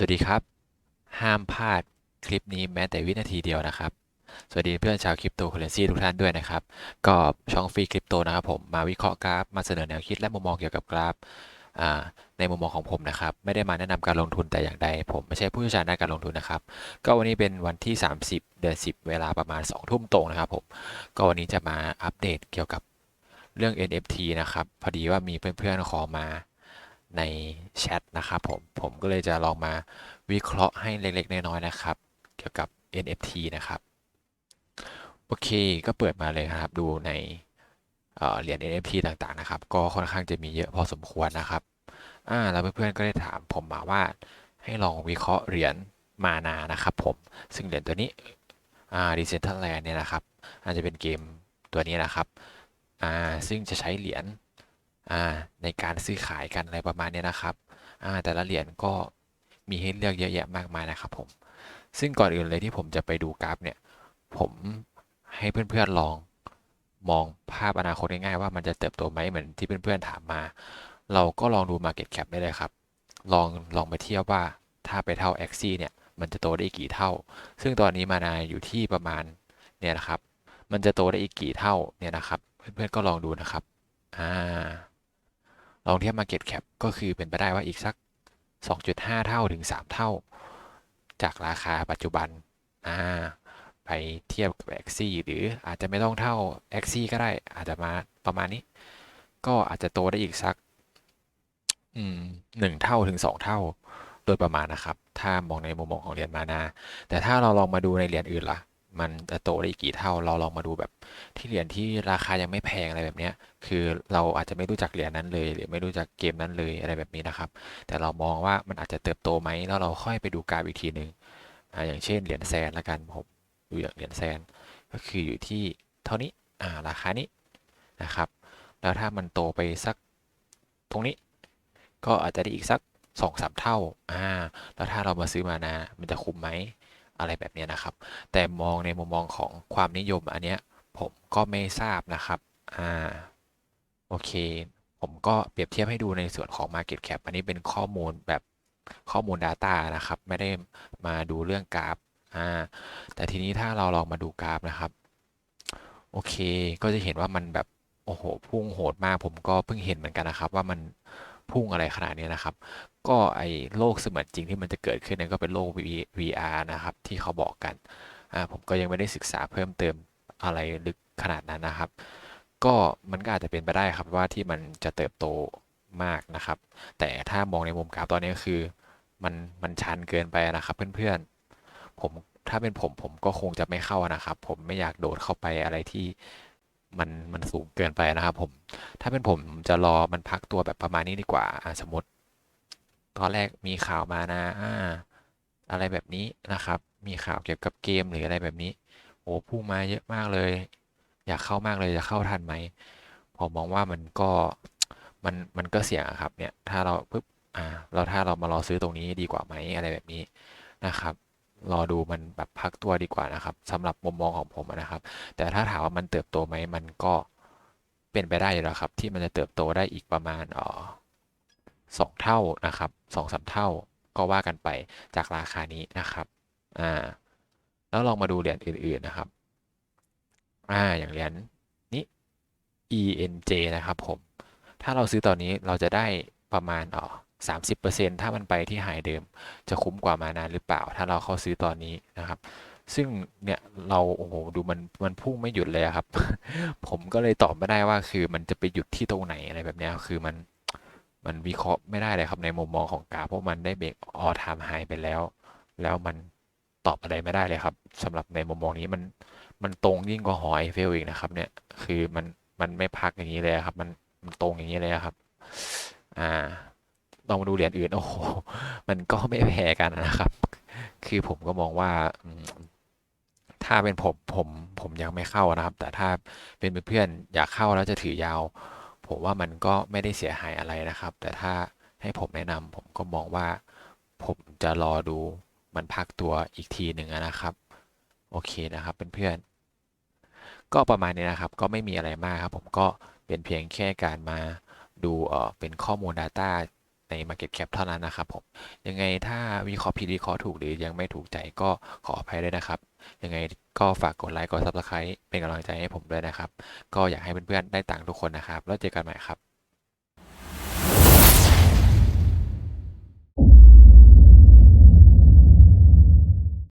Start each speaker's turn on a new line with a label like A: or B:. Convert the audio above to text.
A: สวัสดีครับ ห้ามพลาดคลิปนี้แม้แต่วินาทีเดียวนะครับ สวัสดีเพื่อนชาวคริปโตเคอเรนซีทุกท่านด้วยนะครับ ก็ช่องฟรีคริปโตนะครับผมมาวิเคราะห์กราฟมาเสนอแนวคิดและมุมมองเกี่ยวกับกราฟในมุมมองของผมนะครับ ไม่ได้มาแนะนำการลงทุนแต่อย่างใด ผมไม่ใช่ผู้เชี่ยวชาญด้านการลงทุนนะครับ ก็วันนี้เป็นวันที่ 30 เดือน10 เวลาประมาณ 2 ทุ่มตรงนะครับผมก็วันนี้จะมาอัปเดตเกี่ยวกับเรื่อง NFT นะครับ พอดีว่ามีเพื่อนๆขอมา ในแชทนะครับผม ผมก็เลยจะลองมาวิเคราะห์ให้เล็กๆ น้อยๆนะครับ เกี่ยวกับ NFT นะครับ โอเค ก็เปิดมาเลยครับ ดูในเเหรียญ NFT ต่างๆ นะครับ ก็ค่อนข้างจะมีเยอะพอสมควรนะครับ อ่า แล้วเพื่อนๆ ก็ได้ถามผมมาว่าให้ลองวิเคราะห์เหรียญมานานะครับผม ซึ่งเหรียญตัวนี้ อ่า Decentraland เนี่ยนะครับอาจจะเป็นเกมตัวนี้นะครับ อ่า ซึ่งจะใช้เหรียญ ในการซื้อขายกันอะไรประมาณนี้นะครับอ่าแต่ละเหรียญก็มีให้เลือกเยอะแยะมากมายนะครับผม ซึ่งก่อนอื่นเลยที่ผมจะไปดูกราฟเนี่ย ผมให้เพื่อนๆลองมองภาพอนาคตง่ายๆว่ามันจะเติบโตไหมเหมือนที่เพื่อนๆถามมา เราก็ลองดู Market Cap ได้เลยครับ ลองลองไปเทียบว่าถ้าไปเท่า a x i เนี่ยมันจะโตได้อีกกี่เท่า ซึ่งตอนนี้มานาอยู่ที่ประมาณเนี่ยนะครับ มันจะโตได้อีกกี่เท่าเนี่ยนะครับ เพื่อนๆก็ลองดูนะครับ อ่า ลองเทียบ Market Cap ก็คือเป็นไปได้ว่าอีกสัก 2.5 เท่าถึง 3 เท่า จากราคาปัจจุบันอ่าไปเทียบกับ a x i หรืออาจจะไม่ต้องเท่า a x i ก็ได้อาจจะมาประมาณนี้ ก็อาจจะโตได้อีกสักอืมหนึ่งเท่าถึงสองเท่า โดยประมาณนะครับ ถ้ามองในมุมมองของเหรียญมานา แต่ถ้าเราลองมาดูในเหรียญอื่นล่ะ มันจะโตได้อีกกี่เท่า เราลองมาดูแบบที่เหรียญที่ราคายังไม่แพงอะไรแบบเนี้ย คือเราอาจจะไม่รู้จักเหรียญนั้นเลย หรือไม่รู้จักเกมนั้นเลยอะไรแบบนี้นะครับ แต่เรามองว่ามันอาจจะเติบโตไหมแล้วเราค่อยไปดูกราฟอีกทีหนึ่งอ่าอย่างเช่นเหรียญแซนละกันผมดูอย่างเหรียญแซนก็คืออยู่ที่เท่านี้อ่าราคานี้นะครับ แล้วถ้ามันโตไปสักตรงนี้ ก็อาจจะได้อีกสักสองสามเท่าอ่าแล้วถ้าเรามาซื้อมานามันจะคุ้มไหม อะไรแบบนี้นะครับ แต่มองในมุมมองของความนิยมอันเนี้ยผมก็ไม่ทราบนะครับอ่าโอเค ผมก็เปรียบเทียบให้ดูในส่วนของ Market Cap อันนี้เป็นข้อมูลแบบข้อมูล Data นะครับ ไม่ได้มาดูเรื่องกราฟอ่าแต่ทีนี้ถ้าเราลองมาดูกราฟนะครับ โอเค ก็จะเห็นว่ามันแบบ โอ้โห พุ่งโหดมาก ผมก็เพิ่งเห็นเหมือนกันนะครับ ว่ามัน พุ่งอะไรขนาดนี้นะครับ ก็ไอโลกเสมือนจริงที่มันจะเกิดขึ้นนั้นก็เป็นโลก VR นะครับที่เขาบอกกันผมก็ยังไม่ได้ศึกษาเพิ่มเติมอะไรลึกขนาดนั้นนะครับ ก็มันก็อาจจะเป็นไปได้ครับว่าที่มันจะเติบโตมากนะครับ แต่ถ้ามองในมุมกราฟตอนนี้ก็คือมันมันชันเกินไปนะครับเพื่อนๆผมถ้าเป็นผมผมก็คงจะไม่เข้านะครับ ผมไม่อยากโดดเข้าไปอะไรที่ มันมันสูงเกินไปนะครับ ผม ถ้าเป็นผมจะรอมันพักตัวแบบประมาณนี้ดีกว่าสมมติ ตอนแรกมีข่าวมานะอ่าอะไรแบบนี้นะครับ มีข่าวเกี่ยวกับเกมหรืออะไรแบบนี้ โอ้พุ่งมาเยอะมากเลย อยากเข้ามากเลยจะเข้าทันไหมผมมองว่ามันก็มันมันก็เสี่ยงครับเนี่ยถ้าเราปุ๊บอ่าเราถ้าเรามารอซื้อตรงนี้ดีกว่าไหมอะไรแบบนี้นะครับ รอดูมันแบบพักตัวดีกว่านะครับสำหรับมุมมองของผมนะครับ แต่ถ้าถามว่ามันเติบโตไหมมันก็เป็นไปได้อยู่แล้วครับ ที่มันจะเติบโตได้อีกประมาณอ๋อสองเท่านะครับสองสามเท่าก็ว่ากันไปจากราคานี้นะครับอ่าแล้วลองมาดูเหรียญอื่น ๆนะครับอ่าอย่างเหรียญนี้ ENJ นะครับผม ถ้าเราซื้อตอนนี้เราจะได้ประมาณอ๋อ สามสิบเปอร์เซ็นถ้ามันไปที่ไฮเดิม จะคุ้มกว่ามานานหรือเปล่า ถ้าเราเข้าซื้อตอนนี้นะครับ ซึ่งเนี่ยเราโอ้โหดูมันมันพุ่งไม่หยุดเลยครับ ผมก็เลยตอบไม่ได้ว่าคือมันจะไปหยุดที่ตรงไหนอะไรแบบนี้คือมันมันวิเคราะห์ไม่ได้เลยครับในมุมมองของกราฟเพราะมันได้เบรกออทามไฮไปแล้ว แล้วมันตอบอะไรไม่ได้เลยครับสำหรับในมุมมองนี้มันมันตรงยิ่งกว่าหอไอเฟลอีกนะครับ เนี่ยคือมันมันไม่พักอย่างนี้เลยครับ มันมันตรงอย่างนี้เลยครับ อ่า ลองมาดูเหรียญอื่น โอ้โห มันก็ไม่แพ้กันนะครับ คือผมก็มองว่าถ้าเป็นผมผมผมยังไม่เข้านะครับ แต่ถ้าเป็นเพื่อนอยากเข้าแล้วจะถือยาว ผมว่ามันก็ไม่ได้เสียหายอะไรนะครับ แต่ถ้าให้ผมแนะนำผมก็มองว่า ผมจะรอดูมันพักตัวอีกทีหนึ่งนะครับ โอเคนะครับเพื่อนๆก็ประมาณนี้นะครับ ก็ไม่มีอะไรมากครับ ผมก็เป็นเพียงแค่การมาดูเออเป็นข้อมูล Data ใน Market Cap เท่านั้นนะครับผมยังไงถ้าวิเคราะห์ผิดวิเคราะห์ถูกหรือยังไม่ถูกใจก็ขออภัยด้วยนะครับ ยังไงก็ฝากกดไลค์กด Subscribe เป็นกำลังใจให้ผมด้วยนะครับ ก็อยากให้เพื่อนๆได้ต่างทุกคนนะครับ แล้วเจอกันใหม่ครับ